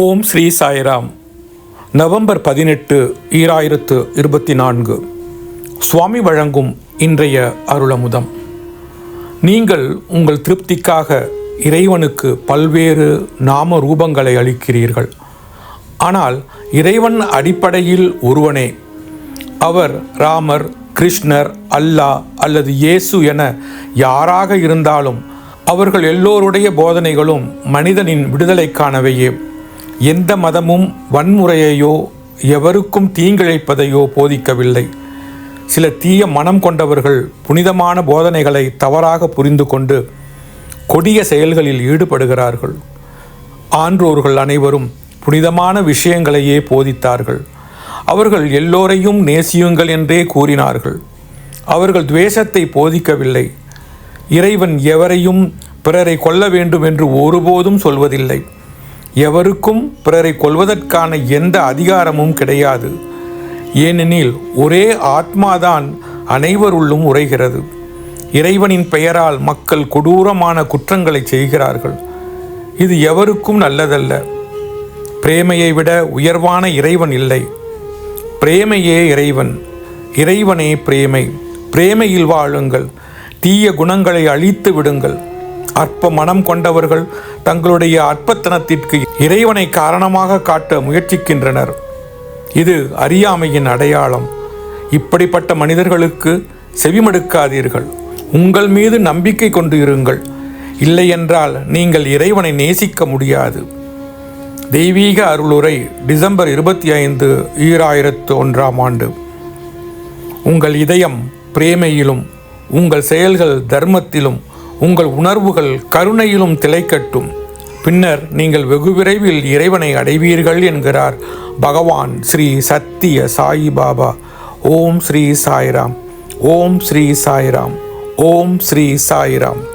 ஓம் Sri Sairam. November பதினெட்டு ஈராயிரத்து இருபத்தி நான்கு. சுவாமி வழங்கும் இன்றைய அருளமுதம். நீங்கள் உங்கள் திருப்திக்காக இறைவனுக்கு பல்வேறு நாம ரூபங்களை அளிக்கிறீர்கள். ஆனால் இறைவன் அடிப்படையில் ஒருவனே. அவர் ராமர் கிருஷ்ணர் அல்லாஹ் அல்லது இயேசு என யாராக இருந்தாலும் அவர்கள் எல்லோருடைய போதனைகளும் மனிதனின் விடுதலைக்கானவையே. எந்த மதமும் வன்முறையையோ எவருக்கும் தீங்கிழைப்பதையோ போதிக்கவில்லை. சில தீய மனம் கொண்டவர்கள் புனிதமான போதனைகளை தவறாக புரிந்து கொண்டு கொடிய செயல்களில் ஈடுபடுகிறார்கள். ஆன்றோர்கள் அனைவரும் புனிதமான விஷயங்களையே போதித்தார்கள். அவர்கள் எல்லோரையும் நேசியுங்கள் என்றே கூறினார்கள். அவர்கள் துவேஷத்தை போதிக்கவில்லை. இறைவன் எவரையும் பிறரை கொல்ல வேண்டும் என்று ஒருபோதும் சொல்வதில்லை. எவருக்கும் பிறரை கொள்வதற்கான எந்த அதிகாரமும் கிடையாது. ஏனெனில் ஒரே ஆத்மாதான் அனைவருள்ளும் உரைகிறது இறைவனின் பெயரால் மக்கள் கொடூரமான குற்றங்களை செய்கிறார்கள். இது எவருக்கும் நல்லதல்ல. பிரேமையை விட உயர்வான இறைவன் இல்லை. பிரேமையே இறைவன். இறைவனே பிரேமை. பிரேமையில் வாழுங்கள். தீய குணங்களை அழித்து விடுங்கள். அற்ப மனம் கொண்டவர்கள் தங்களுடைய அற்பத்தனத்திற்கு இறைவனை காரணமாக காட்ட முயற்சிக்கின்றனர். இது அறியாமையின் அடையாளம். இப்படிப்பட்ட மனிதர்களுக்கு செவிமடுக்காதீர்கள். உங்கள் மீது நம்பிக்கை கொண்டு இருங்கள் இல்லையென்றால் நீங்கள் இறைவனை நேசிக்க முடியாது. தெய்வீக அருளுரை டிசம்பர் இருபத்தி ஐந்து ஈராயிரத்து ஒன்றாம் ஆண்டு. உங்கள் இதயம் பிரேமையிலும் உங்கள் செயல்கள் தர்மத்திலும் உங்கள் உணர்வுகள் கருணையிலும் திளைக்கட்டும். பின்னர் நீங்கள் வெகு விரைவில் இறைவனை அடைவீர்கள் என்கிறார் பகவான் ஸ்ரீ சத்திய சாயி பாபா. ஓம் ஸ்ரீ சாய்ராம். ஓம் ஸ்ரீ சாய்ராம். ஓம் ஸ்ரீ சாய்ராம்.